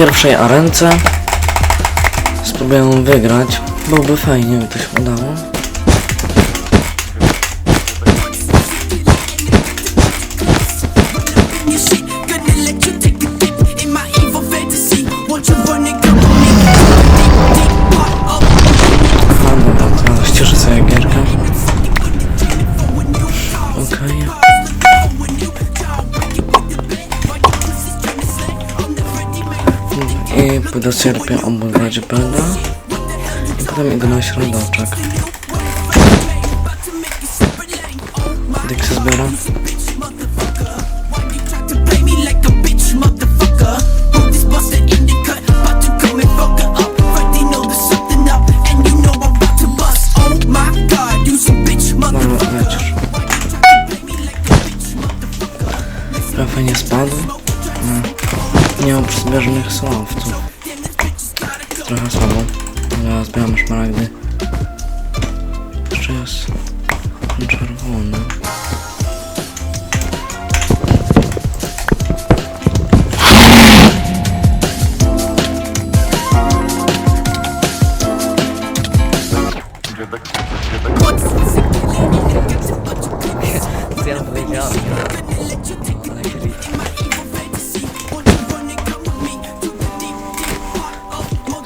pierwszej arence. Spróbuję wygrać. Byłoby fajnie, gdyby to się udało. Bust. Oh my god, you some bitch, Dobra, motherfucker. lecisz. Prawie nie spadł. Nie, nie mam przybieżnych słowców. Trochę słabo. Ja zbieram szmaragdy. Jeszcze jest czerwony.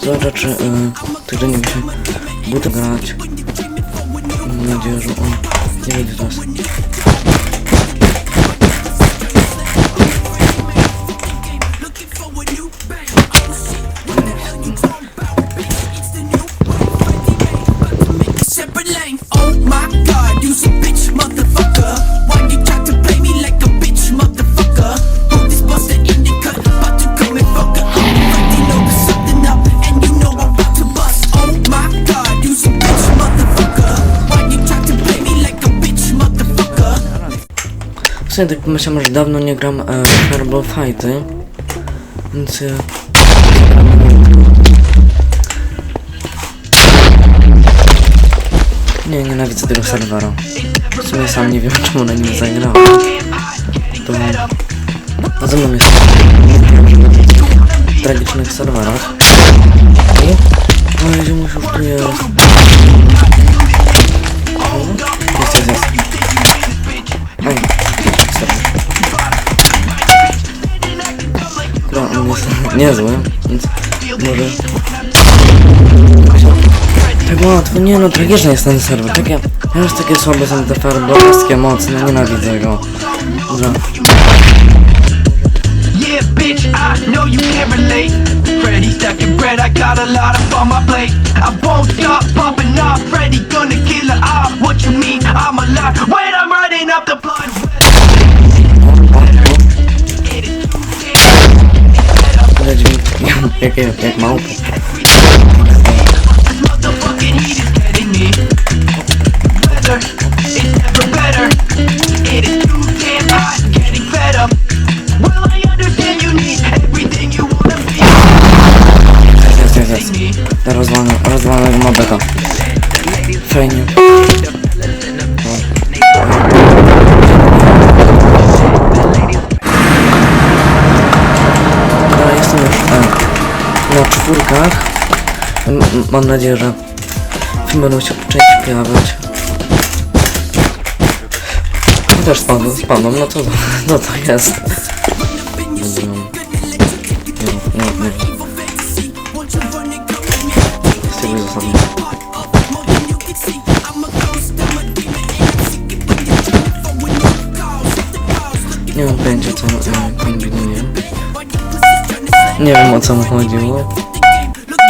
Zobaczę, czy y, tydzień mi się buty grać. Mam nadzieję, że on nie będzie teraz. W sumie tak pomyślałem, że dawno nie gram e, Fireball Fighty. Więc... E, nie, nienawidzę tego serwera. W sumie sam nie wiem, czemu na nim zagrałem. To... A ze mną jest... W tragicznych serwerach. O, Jezu, już tu. Jest, on jest niezły, więc może... Tak łatwo, nie no, tragiczny jest ten serwer, takie... Ja już takie słabe są te farbowskie mocne, nienawidzę go. Dobra, Yeah, bitch, I know you can't relate. Freddy stacking bread, I got a lot up on my plate. I won't stop off. Freddy как я опять маук. Развалил, развалил мобека. Фрэнни. Czwórkach. M mam nadzieję, że będą się po części pojawiać. Też spadłem, spadłem, no to, no to jest. Nie, nie, nie. Tego. Nie co e, kombinuję. Nie wiem o co mu chodziło.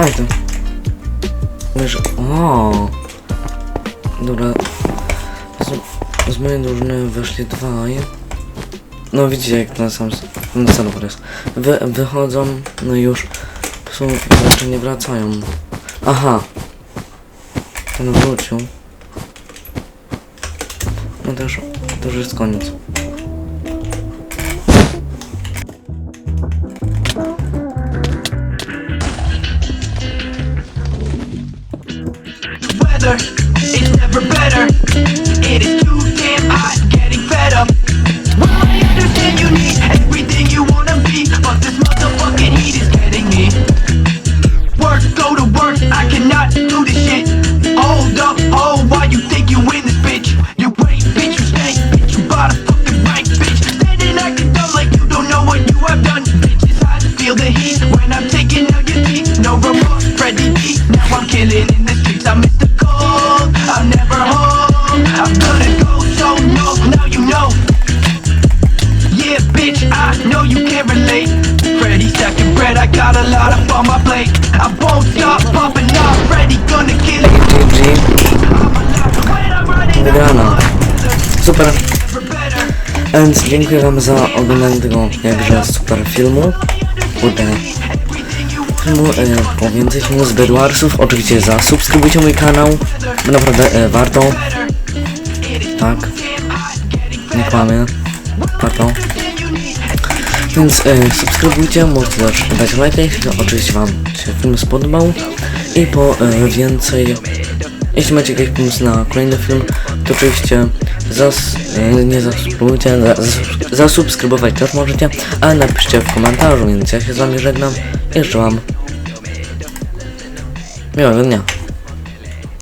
Aj to. Wiesz, o. Dobra. Jezu, z mojej drużyny wyszli dwaj. No widzicie jak na sam, na sam jest. Wy, wychodzą, no już są, jeszcze nie wracają. Aha. Ten wrócił. No już, to już jest koniec. Weather is never better. It is too damn hot, getting fed up. Well, I understand you need everything you wanna be, but this motherfucking heat is getting me. Work, go to work, I cannot do this shit. Hold up, oh, why you think you win this bitch? You ain't, bitch, you stink, bitch, you bought a fucking rank, bitch. Standing acting dumb like you don't know what you have done. Bitch, it's hot, feel the heat when I'm taking out your teeth. No remorse, Freddy B. Now I'm killing in the streets. I'm Mr. Cold, I'm never home. I'm gonna go so no, now you know. Yeah, bitch, I know you can't relate. Freddy stacking bread, I got a lot up on my plate. I won't stop off. Freddy gonna kill it. I'm Wygrana. Super. Więc dziękuję wam za oglądanie tego jakże super filmu. Kurde. Filmu, e, po więcej filmu z Bedwarsów. Oczywiście zasubskrybujcie mój kanał. Bo naprawdę e, warto. Tak. Nie kłamię. Warto. Więc e, subskrybujcie, możecie też dać lajka, jeśli oczywiście wam się film spodobał. I po e, więcej jeśli macie jakiś pomysł na kolejny film, to oczywiście zas, e, nie zasubskrybujcie, zas, zasubskrybować też możecie, ale napiszcie w komentarzu, więc ja się z wami żegnam życzę wam miłego dnia.